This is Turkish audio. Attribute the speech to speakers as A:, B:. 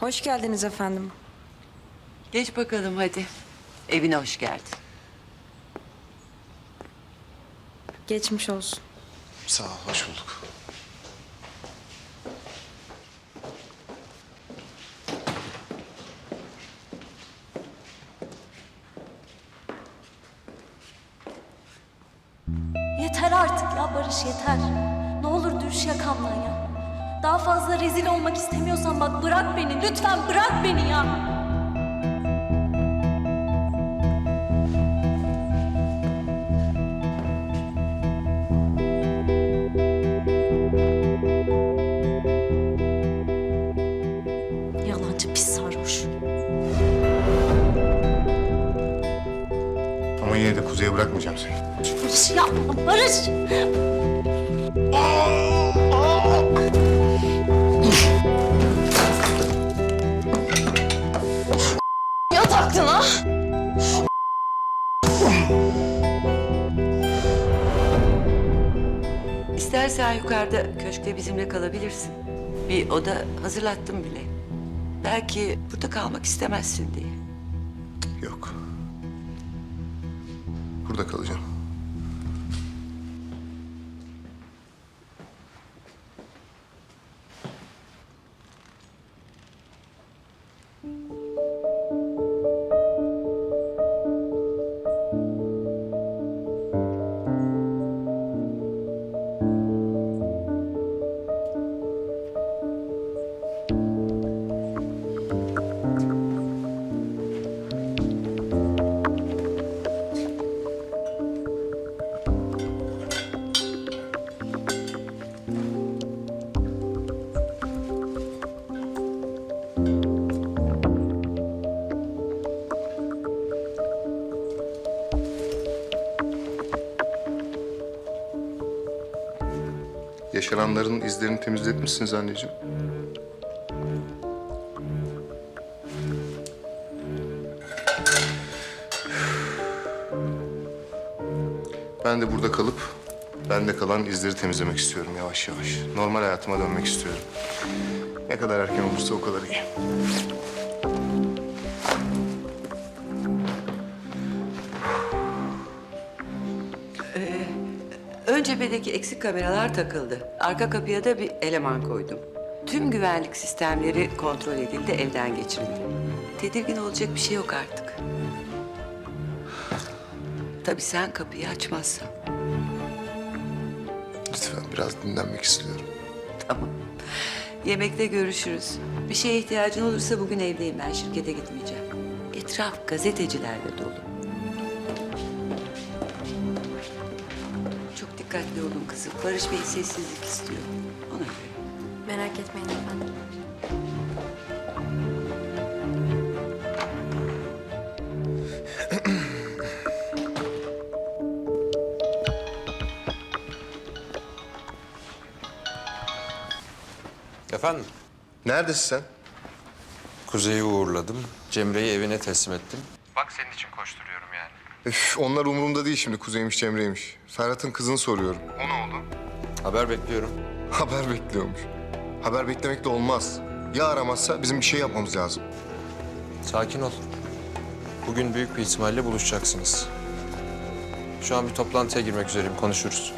A: Hoş geldiniz efendim.
B: Geç bakalım hadi. Evine hoş geldin.
A: Geçmiş olsun.
C: Sağ ol, hoş bulduk.
D: Yeter artık ya Barış yeter. Ne olur düş yakamdan ya. Daha fazla rezil olmak istemiyorsan bak bırak beni. Lütfen bırak beni ya. Yalancı pis sarhoş.
C: Ama yine de kuzeye bırakmayacağım seni.
D: Barış yapma Barış. Yataktın
B: İstersen yukarıda köşkte bizimle kalabilirsin. Bir oda hazırlattım bile. Belki burada kalmak istemezsin diye.
C: Yok. Burada kalacağım. Yaşananların izlerini temizletmişsiniz anneciğim. Ben de burada kalıp bende kalan izleri temizlemek istiyorum yavaş yavaş. Normal hayatıma dönmek istiyorum. Ne kadar erken olursa o kadar iyi.
B: Ön cephedeki eksik kameralar takıldı. Arka kapıya da bir eleman koydum. Tüm güvenlik sistemleri kontrol edildi, elden geçirildi. Tedirgin olacak bir şey yok artık. Tabii sen kapıyı açmazsan.
C: Lütfen biraz dinlenmek istiyorum.
B: Tamam. Yemekte görüşürüz. Bir şeye ihtiyacın olursa bugün evdeyim ben. Şirkete gitmeyeceğim. Etraf gazetecilerle dolu. Dikkatli olun kızım. Barış Bey sessizlik istiyor. Ona göre.
A: Merak etmeyin efendim.
E: Efendim?
C: Neredesin sen?
E: Kuzey'i uğurladım. Cemre'yi evine teslim ettim.
F: Bak senin için koşturuyorum yani.
C: Üf, onlar umurumda değil şimdi. Kuzeymiş, Cemre'ymiş. Ferhat'ın kızını soruyorum.
F: O ne oldu?
E: Haber bekliyorum.
C: Haber bekliyormuş. Haber beklemek de olmaz. Ya aramazsa bizim bir şey yapmamız lazım.
E: Sakin ol. Bugün büyük bir ihtimalle buluşacaksınız. Şu an bir toplantıya girmek üzereyim. Konuşuruz.